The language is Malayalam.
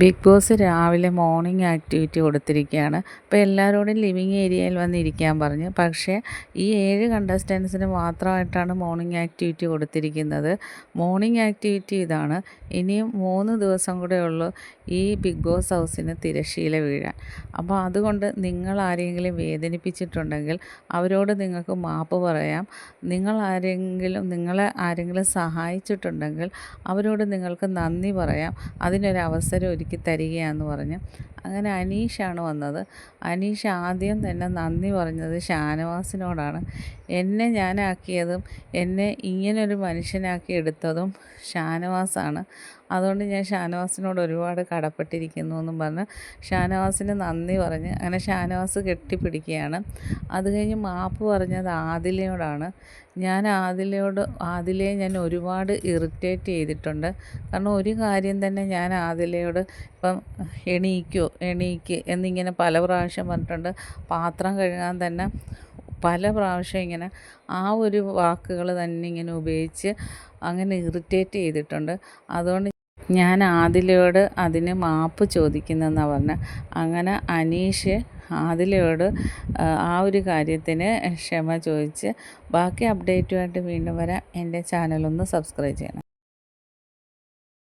ബിഗ് ബോസ് രാവിലെ മോർണിംഗ് ആക്ടിവിറ്റി കൊടുത്തിരിക്കുകയാണ്. അപ്പോൾ എല്ലാവരോടും ലിവിങ് ഏരിയയിൽ വന്നിരിക്കാൻ പറഞ്ഞു. പക്ഷേ ഈ ഏഴ് കണ്ടസ്റ്റൻസിന് മാത്രമായിട്ടാണ് മോർണിംഗ് ആക്ടിവിറ്റി കൊടുത്തിരിക്കുന്നത്. മോർണിംഗ് ആക്ടിവിറ്റി ഇതാണ്. ഇനിയും മൂന്ന് ദിവസം കൂടെ ഉള്ളൂ ഈ ബിഗ് ബോസ് ഹൗസിന് തിരശ്ശീല വീഴാൻ. അപ്പോൾ അതുകൊണ്ട് നിങ്ങൾ ആരെങ്കിലും വേദനിപ്പിച്ചിട്ടുണ്ടെങ്കിൽ അവരോട് നിങ്ങൾക്ക് മാപ്പ് പറയാം. നിങ്ങൾ ആരെങ്കിലും നിങ്ങളെ ആരെങ്കിലും സഹായിച്ചിട്ടുണ്ടെങ്കിൽ അവരോട് നിങ്ങൾക്ക് നന്ദി പറയാം. അതിനൊരു അവസരം ഒരുക്കി തരികയാണെന്ന് പറഞ്ഞ് അങ്ങനെ അനീഷാണ് വന്നത്. അനീഷ് ആദ്യം തന്നെ നന്ദി പറഞ്ഞത് ഷാനവാസിനോടാണ്. എന്നെ ഞാനാക്കിയതും എന്നെ ഇങ്ങനൊരു മനുഷ്യനാക്കി എടുത്തതും ഷാനവാസാണ്. അതുകൊണ്ട് ഞാൻ ഷാനവാസിനോട് ഒരുപാട് കടപ്പെട്ടിരിക്കുന്നു എന്നും പറഞ്ഞ് ഷാനവാസിന് നന്ദി പറഞ്ഞ് അങ്ങനെ ഷാനവാസ് കെട്ടിപ്പിടിക്കുകയാണ്. അത് കഴിഞ്ഞ് മാപ്പ് പറഞ്ഞത് ആദിലയോടാണ്. ഞാൻ ആദിലയോട് ആദിലയെ ഞാൻ ഒരുപാട് ഇറിറ്റേറ്റ് ചെയ്തിട്ടുണ്ട്. കാരണം ഒരു കാര്യം തന്നെ ഞാൻ ആദിലയോട് ഇപ്പം എണീക്കോ എണീക്ക് എന്നിങ്ങനെ പല പ്രാവശ്യം പറഞ്ഞിട്ടുണ്ട്. പാത്രം കഴുകാൻ തന്നെ പല പ്രാവശ്യം ഇങ്ങനെ ആ ഒരു വാക്കുകൾ തന്നെ ഇങ്ങനെ ഉപയോഗിച്ച് അങ്ങനെ ഇറിറ്റേറ്റ് ചെയ്തിട്ടുണ്ട്. അതുകൊണ്ട് ഞാൻ ആദിലയോട് അതിന് മാപ്പ് ചോദിക്കുന്നതെന്നാണ് പറഞ്ഞത് അങ്ങനെ അനീഷ് ആദിലയോട് ആ ഒരു കാര്യത്തിന് ക്ഷമ ചോദിച്ച് ബാക്കി അപ്ഡേറ്റുമായിട്ട് വീണ്ടും വരാം. എന്റെ ചാനലൊന്ന് സബ്സ്ക്രൈബ് ചെയ്യണം.